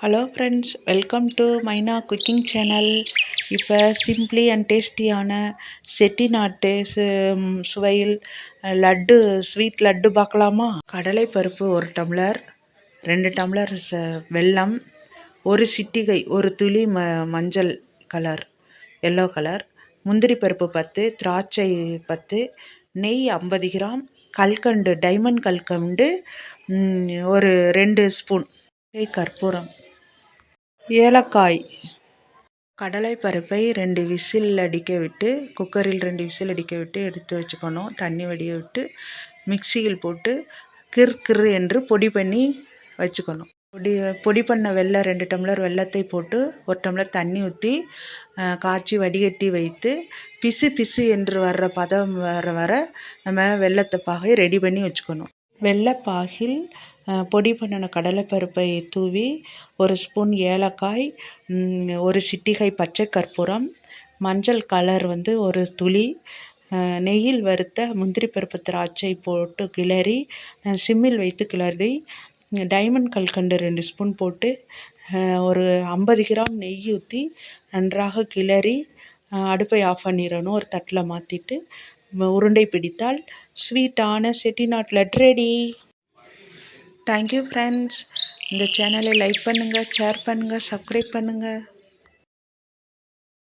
Hello friends welcome to Maina cooking channel இப்போ simply and டேஸ்டியான செட்டிநாட்டு சு சுவையில் லட்டு ஸ்வீட் லட்டு பார்க்கலாமா? கடலை பருப்பு ஒரு டம்ளர் ரெண்டு டம்ளர் ச வெல்லம் ஒரு சிட்டிகை ஒரு துளி ம மஞ்சள் கலர் எல்லோ கலர் முந்திரி பருப்பு பத்து திராட்சை பத்து நெய் ஐம்பது கிராம் கல்கண்டு டைமண்ட் கல்கண்டு ஒரு ரெண்டு ஸ்பூன் கற்பூரம். ஏலக்காய். கடலை பருப்பை ரெண்டு விசில் அடிக்க விட்டு குக்கரில் ரெண்டு விசில் அடிக்க விட்டு எடுத்து வச்சுக்கணும். தண்ணி வடிய விட்டு மிக்சியில் போட்டு கிர் கிர் என்று பொடி பண்ணி வச்சுக்கணும். பொடி பொடி பண்ண வெள்ளை ரெண்டு டம்ளர் வெள்ளத்தை போட்டு ஒரு டம்ளர் தண்ணி ஊற்றி காய்ச்சி வடிகட்டி வைத்து பிசு பிசு என்று வர்ற பதம் வர வர நம்ம வெள்ளத்தை பாகை ரெடி பண்ணி வச்சுக்கணும். வெள்ளைப்பாகில் பொடி பண்ணின கடலைப்பருப்பை தூவி ஒரு ஸ்பூன் ஏலக்காய் ஒரு சிட்டிகை பச்சை கற்பூரம் மஞ்சள் கலர் வந்து ஒரு துளி நெய்யில் வறுத்த முந்திரி பருப்பு திராட்சை போட்டு கிளறி சிம்மில் வைத்து கிளறி டைமண்ட் கல்கண்டு ரெண்டு ஸ்பூன் போட்டு ஒரு ஐம்பது கிராம் நெய் ஊற்றி நன்றாக கிளறி அடுப்பை ஆஃப் பண்ணிடணும். ஒரு தட்டில் மாற்றிட்டு உருண்டை பிடித்தால் ஸ்வீட்டான Chettinad laddu ready thank you friends இந்த சேனலை லைக் பண்ணுங்கள் ஷேர் பண்ணுங்கள் சப்ஸ்கிரைப் பண்ணுங்கள்